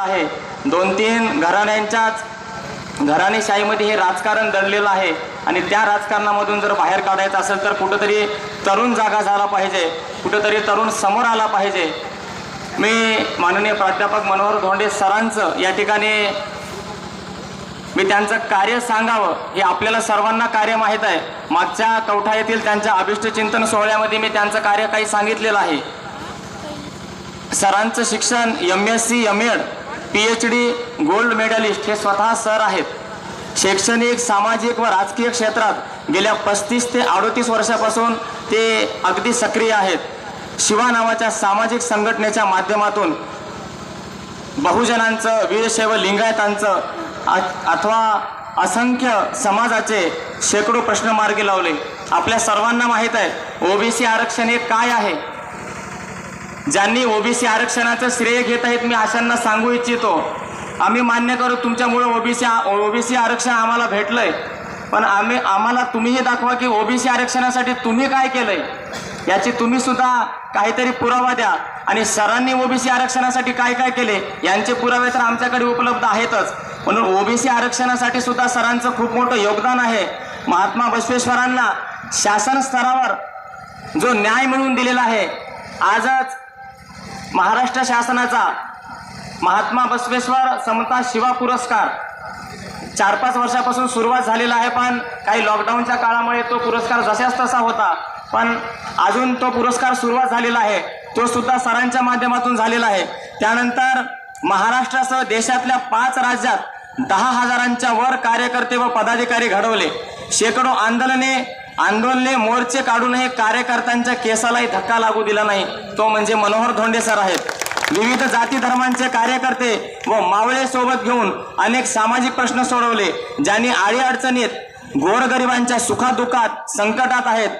आहे. दोन तीन घराण्यांच्याच घराणेशाहीमध्ये हे राजकारण दडलेलं आहे. आणि त्या राजकारणामधून जर बाहेर काढायचं असेल तर कुठंतरी तरुण जागा झाला पाहिजे. कुठंतरी तरुण समोर आला पाहिजे. मी माननीय प्राध्यापक मनोहर धोंडे सरांचं या ठिकाणी मी त्यांचं कार्य सांगावं हे आपल्याला सर्वांना कार्य माहीत आहे. मागच्या कवठा येथील त्यांच्या अभिष्ट चिंतन सोहळ्यामध्ये मी त्यांचं कार्य काही सांगितलेलं आहे. सरांचं शिक्षण M S C M Ed P H D gold medalist हे स्वतः सर आहेत. शैक्षणिक सामाजिक व राजकीय क्षेत्रात गेल्या पस्तीस ते अडोतीस वर्षापासून ते अगदी सक्रिय आहेत. शिवा नावाच्या सामाजिक संघटनेच्या माध्यमातून बहुजनांचं वीरशैव लिंगायतांचं अथवा असंख्य समाजाचे शेकडो प्रश्न मार्गी लावले. आपल्या सर्वांना माहीत आहे ओबीसी आरक्षण हे काय आहे? ज्यांनी ओबीसी आरक्षणाचं श्रेय घेत आहेत मी अशांना सांगू इच्छितो. आम्ही मान्य करू तुमच्यामुळे ओबीसी ओबीसी आरक्षण आम्हाला भेटलंय. पण आम्ही आम्हाला तुम्हीही दाखवा की ओबीसी आरक्षणासाठी तुम्ही काय केलंय. याची तुम्ही सुद्धा काहीतरी पुरावा द्या. आणि सरांनी ओबीसी आरक्षणासाठी काय काय केले यांचे पुरावे तर आमच्याकडे उपलब्ध आहेतच. म्हणून ओबीसी आरक्षणासाठी सुद्धा सरांचं खूप मोठं योगदान आहे. महात्मा बसवेश्वरांना शासन स्तरावर जो न्याय मिळवून दिलेला आहे आजच महाराष्ट्र शासनाचा महात्मा बसवेश्वर समता शिवा पुरस्कार. चार पाच वर्षापासून सुरुवात झालेला आहे पण काही लॉकडाऊनच्या काळामुळे तो पुरस्कार जशाच तसा होता पण अजून तो पुरस्कार सुरुवात झालेला आहे. तो सुद्धा सरांच्या माध्यमातून झालेला आहे. त्यानंतर महाराष्ट्रासह देशातल्या पाच राज्यात दहा हजारांच्या वर कार्यकर्ते व पदाधिकारी घडवले. शेकडो आंदोलने आंदोलने मोर्चे काढूनही कार्यकर्त्यांच्या केसालाही धक्का लागू दिला नाही. तो म्हणजे मनोहर धोंडे सर आहेत. विविध जाती धर्मांचे कार्यकर्ते व मावळे सोबत घेऊन अनेक सामाजिक प्रश्न सोडवले ज्यांनी आळी अडचणीत गोरगरिबांच्या सुखादुखात संकटात आहेत.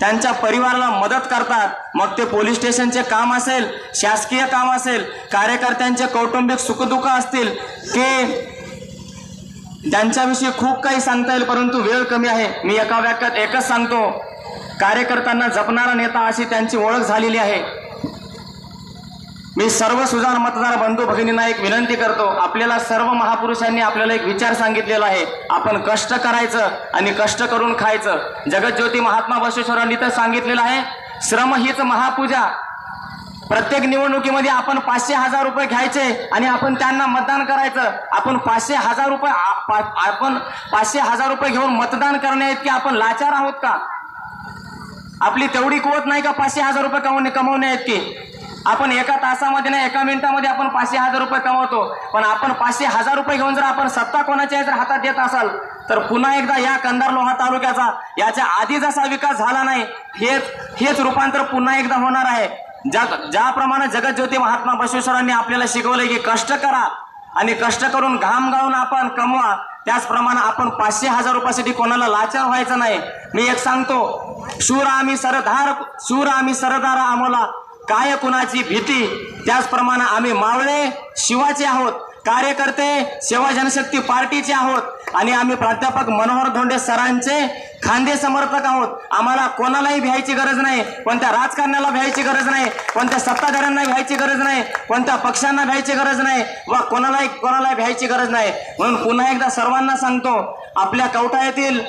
त्यांच्या परिवाराला मदत करतात. मग ते पोलीस स्टेशनचे काम असेल शासकीय काम असेल कार्यकर्त्यांचे कौटुंबिक सुखदुःख असतील ते त्यांच्याविषयी खूप काही सांगता येईल परंतु वेळ कमी आहे. मी एका वाक्यात एकच सांगतो. कार्यकर्त्यांना जपणारा नेता अशी त्यांची ओळख झालेली आहे. मी सर्व सुजाण मतदार बंधू भगिनींना एक विनंती करतो. आपल्याला सर्व महापुरुषांनी आपल्याला एक विचार सांगितलेला आहे. आपण कष्ट करायचं आणि कष्ट करून खायचं. जगज्योती महात्मा बसवेश्वरांनी तर सांगितलेलं आहे श्रम हीच महापूजा. प्रत्येक निवडणुकीमध्ये आपण पाचशे हजार रुपये घ्यायचे आणि आपण त्यांना मतदान करायचं. आपण पाचशे हजार रुपये पा- आपण पाचशे हजार रुपये घेऊन मतदान करण्या की आपण लाचार आहोत का? आपली तेवढी कुवत नाही का पाचशे हजार रुपये कमवणे कमवणे इतकी? की आपण एका तासामध्ये नाही एका मिनिटामध्ये आपण पाचशे हजार रुपये कमवतो. पण आपण पाचशे हजार रुपये घेऊन जर आपण सत्ता कोणाच्या जर हातात देत असाल तर पुन्हा एकदा या कंधार लोहा तालुक्याचा याच्या आधी जसा विकास झाला नाही हेच हेच रूपांतर पुन्हा एकदा होणार आहे. ज्या ज्याप्रमाणे जगज्योती महात्मा बसवेश्वरांनी आपल्याला शिकवलं की कष्ट करा आणि कष्ट करून घाम गाळून आपण कमवा त्याचप्रमाणे आपण पाचशे हजार रुपयासाठी कोणाला लाचार व्हायचं नाही. मी एक सांगतो शूर आम्ही सरदार शूर आम्ही सरदार आम्हाला काय कुणाची भीती? त्याचप्रमाणे आम्ही मावळे शिवाचे आहोत कार्यकर्ते सेवा जनशक्ती पार्टीचे आहोत आणि आम्ही प्राध्यापक मनोहर धोंडे सरांचे खांदे समर्थक आहोत. आम्हाला कोणालाही भ्यायची गरज नाही. कोणत्या राजकारण्याला भ्यायची गरज नाही. कोणत्या सत्ताधाऱ्यांना भ्यायची गरज नाही. कोणत्या पक्षांना भ्यायची गरज नाही. वा कोणालाही कोणालाही भ्यायची गरज नाही. म्हणून पुन्हा एकदा सर्वांना सांगतो आपल्या कवठा येथील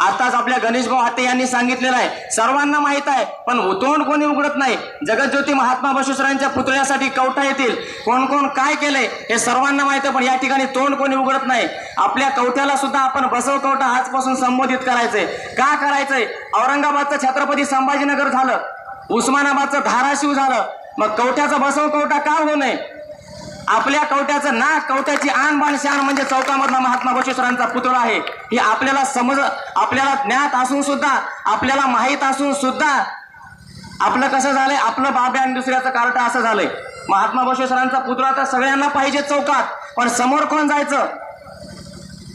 आताच आपल्या गणेश भाऊ हाते यांनी सांगितलेलं आहे. सर्वांना माहीत आहे पण तोंड कोणी उघडत नाही. जगज्योती महात्मा बसवेश्वरांच्या पुतळ्यासाठी कवठा येतील. कोण कोण काय केलंय हे सर्वांना माहीत आहे पण या ठिकाणी तोंड कोणी उघडत नाही. आपल्या कवठ्याला सुद्धा आपण बसव कवठा आजपासून संबोधित करायचंय. का करायचंय? औरंगाबादचं छत्रपती संभाजीनगर झालं. उस्मानाबादचं धाराशिव झालं. मग कवठ्याचं बसव कवठा का होऊ नये? आपल्या कवट्याचं नाक कवट्याची आण बाण शान म्हणजे चौकामधला महात्मा बशेश्वरांचा पुतळा आहे. हे आपल्याला समज आपल्याला ज्ञात असून सुद्धा आपल्याला माहीत असून सुद्धा आपलं कसं झालंय? आपलं बाब्या आणि दुसऱ्याचं कार्ट असं झालंय. महात्मा बशेश्वरांचा पुतळा तर सगळ्यांना पाहिजे चौकात. पण समोर कोण जायचं?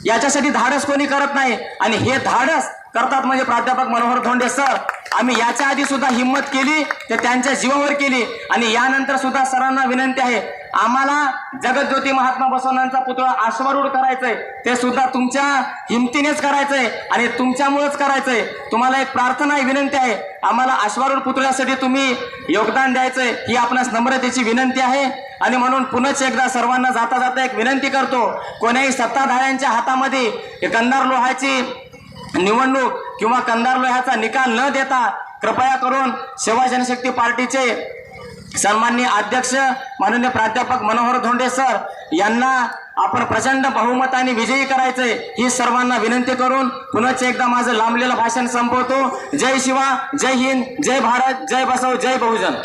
याच्यासाठी धाडस कोणी करत नाही. आणि हे धाडस करतात म्हणजे प्राध्यापक मनोहर धोंडे सर. आम्ही याच्या आधी सुद्धा हिंमत केली ते त्यांच्या जीवावर केली आणि यानंतर सुद्धा सरांना विनंती आहे आम्हाला जगज्योती महात्मा बसवण्यांचा पुतळा आश्वारूढ करायचंय ते सुद्धा तुमच्या हिमतीनेच करायचंय आणि तुमच्यामुळेच करायचंय. तुम्हाला एक प्रार्थना आहे विनंती आहे आम्हाला आश्वारूढ पुतळ्यासाठी तुम्ही योगदान द्यायचंय ही आपणास नम्रतेची विनंती आहे. आणि म्हणून पुनच एकदा सर्वांना जाता जाता एक विनंती करतो कोण्याही सत्ताधाऱ्यांच्या हातामध्ये हे लोहाची निवडणूक किंवा कंदार लोह्याचा निकाल न देता कृपया करून सेवा जनशक्ती पार्टीचे सन्माननीय अध्यक्ष माननीय प्राध्यापक मनोहर धोंडे सर यांना आपण प्रचंड बहुमताने विजयी करायचंय ही सर्वांना विनंती करून पुनच एकदा माझं लांबलेलं भाषण संपवतो. जय शिवा जय हिंद जय भारत जय बसव जय बहुजन.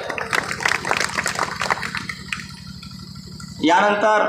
यानंतर